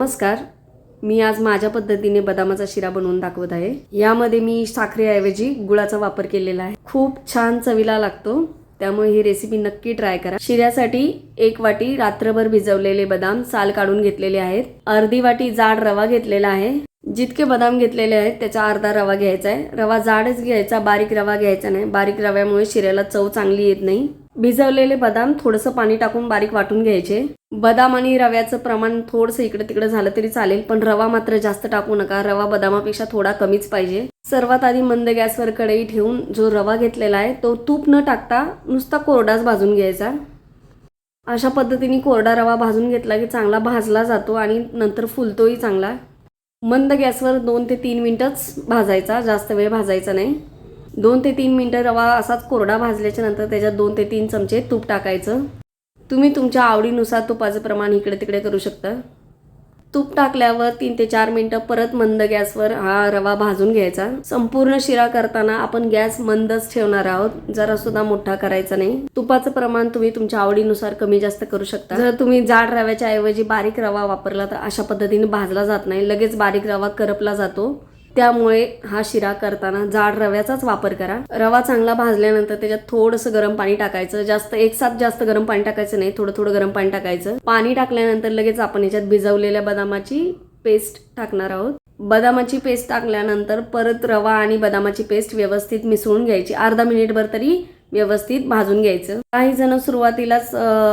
नमस्कार. मी आज माझ्या पद्धतीने बदामाचा शिरा बनवून दाखवत आहे. यामध्ये मी साखरेऐवजी गुळाचा वापर केलेला आहे. खूप छान चवीला लागतो. त्यामुळे ही रेसिपी नक्की ट्राय करा. शिऱ्यासाठी एक वाटी रात्रभर भिजवलेले बदाम साल काढून घेतलेले आहेत. अर्धी वाटी जाड रवा घेतलेला आहे. जितके बदाम घेतलेले आहेत त्याचा अर्धा रवा घ्यायचा आहे. रवा जाडच घ्यायचा बारीक रवा घ्यायचा नाही. बारीक रव्यामुळे शिऱ्याला चव चांगली येत नाही. भिजवलेले बदाम थोडंसं पाणी टाकून बारीक वाटून घ्यायचे. बदाम आणि रव्याचं प्रमाण थोडंसं इकडे तिकडे झालं तरी चालेल पण रवा मात्र जास्त टाकू नका. रवा बदामापेक्षा थोडा कमीच पाहिजे. सर्वात आधी मंद गॅसवर कढई ठेवून जो रवा घेतलेला आहे तो तूप न टाकता नुसता कोरडाच भाजून घ्यायचा. अशा पद्धतीने कोरडा रवा भाजून घेतला की चांगला भाजला जातो आणि नंतर फुलतोही चांगला. मंद गॅसवर दोन ते तीन मिनटंच भाजायचा जास्त वेळ भाजायचा नाही. दोन ते तीन मिनटं रवा असाच कोरडा भाजल्याच्या नंतर त्याच्यात दोन ते तीन चमचे तूप टाकायचं. तुम्ही तुमच्या आवडीनुसार तुपाचं प्रमाण इकडे तिकडे करू शकता. तूप टाकल्यावर तीन ते चार मिनटं परत मंद गॅसवर हा रवा भाजून घ्यायचा. संपूर्ण शिरा करताना आपण गॅस मंदच ठेवणार आहोत. जरा सुद्धा मोठा करायचा नाही. तुपाचं प्रमाण तुम्ही तुमच्या आवडीनुसार कमी जास्त करू शकता. जर तुम्ही जाड रव्याच्या ऐवजी बारीक रवा वापरला तर अशा पद्धतीने भाजला जात नाही. लगेच बारीक रवा करपला जातो. त्यामुळे हा शिरा करताना जाड रव्याचाच वापर करा. रवा चांगला भाजल्यानंतर त्याच्यात थोडंसं गरम पाणी टाकायचं. जास्त एक साथ जास्त गरम पाणी टाकायचं नाही थोडं थोडं गरम पाणी टाकायचं. पाणी टाकल्यानंतर लगेच आपण याच्यात भिजवलेल्या बदामाची पेस्ट टाकणार आहोत. बदामाची पेस्ट टाकल्यानंतर परत रवा आणि बदामाची पेस्ट व्यवस्थित मिसळून घ्यायची. अर्धा मिनिटभर तरी व्यवस्थित भाजून घ्यायचं. काही जण सुरुवातीलाच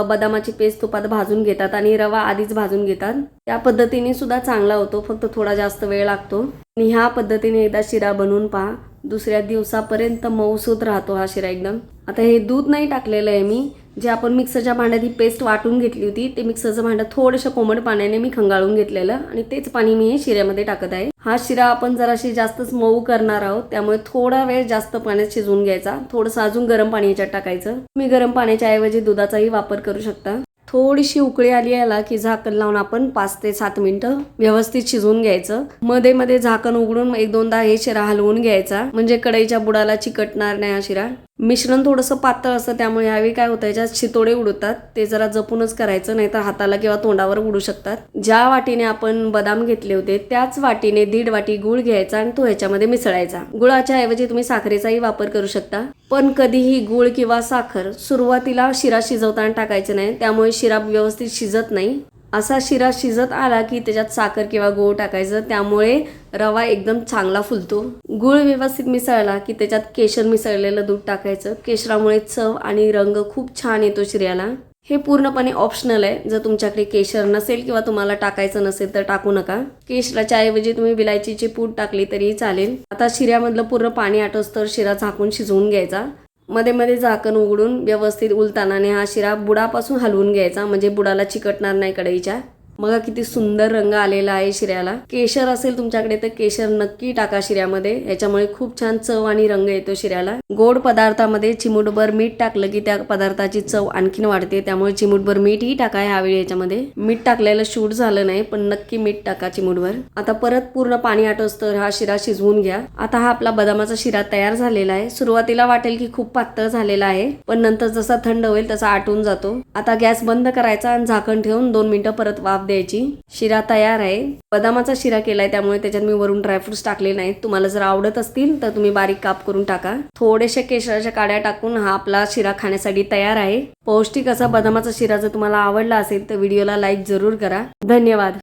बदामाची पेस्ट तुपात भाजून घेतात आणि रवा आधीच भाजून घेतात. त्या पद्धतीने सुद्धा चांगला होतो फक्त थोडा जास्त वेळ लागतो. आणि ह्या पद्धतीने एकदा शिरा बनवून पहा. दुसऱ्या दिवसापर्यंत मऊसूत राहतो हा शिरा एकदम. आता हे दूध नाही टाकलेलं आहे मी जे आपण मिक्सरच्या भांड्यात ही पेस्ट वाटून घेतली होती ते मिक्सरचं भांडं थोडंसं कोमट पाण्याने मी खंगाळून घेतलेलं आणि तेच पाणी मी हे शिऱ्यामध्ये टाकत आहे. हा शिरा आपण जराशी जास्तच मऊ करणार आहोत त्यामुळे थोडा वेळ जास्त पाण्यात शिजवून घ्यायचा. थोडंसं अजून गरम पाणी याच्यात टाकायचं. तुम्ही गरम पाण्याच्या ऐवजी दुधाचाही वापर करू शकता. थोडीशी उकळी आली याला की झाकण लावून आपण पाच ते सात मिनिटं व्यवस्थित शिजवून घ्यायचं. मध्ये मध्ये झाकण उघडून एक दोनदा हे शिरा हलवून घ्यायचा. म्हणजे कढईच्या बुडाला चिकटणार नाही हा शिरा. मिश्रण थोडंसं पातळ असतं त्यामुळे यावेळी काय होतं याच्यात शितोडे उडतात. ते जरा जपूनच करायचं नाहीतर हाताला किंवा तोंडावर उडू शकतात. ज्या वाटीने आपण बदाम घेतले होते त्याच वाटीने दीड वाटी गुळ घ्यायचा आणि तो ह्याच्यामध्ये मिसळायचा. गुळाच्या ऐवजी तुम्ही साखरेचाही वापर करू शकता. पण कधीही गूळ किंवा साखर सुरुवातीला शिरा शिजवताना टाकायचे नाही त्यामुळे शिरा व्यवस्थित शिजत नाही. असा शिरा शिजत आला की त्याच्यात साखर किंवा गूळ टाकायचं त्यामुळे रवा एकदम चांगला फुलतो. गूळ व्यवस्थित मिसळला की त्याच्यात केशर मिसळलेलं दूध टाकायचं. केशरामुळे चव आणि रंग खूप छान येतो शिऱ्याला. हे पूर्णपणे ऑप्शनल आहे. जर तुमच्याकडे केशर नसेल किंवा तुम्हाला टाकायचं नसेल तर टाकू नका. केशराच्या ऐवजी तुम्ही विलायचीची पूड टाकली तरी चालेल. आता शिऱ्यामधलं पूर्ण पाणी आटोस तर शिरा झाकून शिजवून घ्यायचा. मध्ये मध्ये झाकण उघडून व्यवस्थित उलतानाने हा शिरा बुडापासून हलवून घ्यायचा. म्हणजे बुडाला चिकटणार नाही कढईच्या. बघा किती सुंदर रंग आलेला आहे शिऱ्याला. केशर असेल तुमच्याकडे तर केशर नक्की टाका शिऱ्यामध्ये. याच्यामुळे खूप छान चव आणि रंग येतो शिऱ्याला. गोड पदार्थामध्ये चिमूटभर मीठ टाकलं की त्या पदार्थाची चव आणखीन वाढते. त्यामुळे चिमूटभर मीठही टाका ह्यावेळी याच्यामध्ये. मीठ टाकलेलं शूट झालं नाही पण नक्की मीठ टाका चिमूटभर. आता परत पूर्ण पाणी आटोस तर हा शिरा शिजवून घ्या. आता हा आपला बदामाचा शिरा तयार झालेला आहे. सुरुवातीला वाटेल की खूप पातळ झालेला आहे पण नंतर जसा थंड होईल तसा आटून जातो. आता गॅस बंद करायचा आणि झाकण ठेवून दोन मिनिटं परत वाफ द्यायची. शिरा तयार आहे. बदामाचा शिरा केलाय त्यामुळे त्याच्यात मी वरून ड्रायफ्रुट्स टाकले नाहीत. तुम्हाला जर आवडत असतील तर तुम्ही बारीक काप करून टाका. थोडेसे केशराच्या काड्या टाकून हा आपला शिरा खाण्यासाठी तयार आहे. पौष्टिक असा बदामाचा शिरा जर तुम्हाला आवडला असेल तर व्हिडिओला लाईक जरूर करा. धन्यवाद.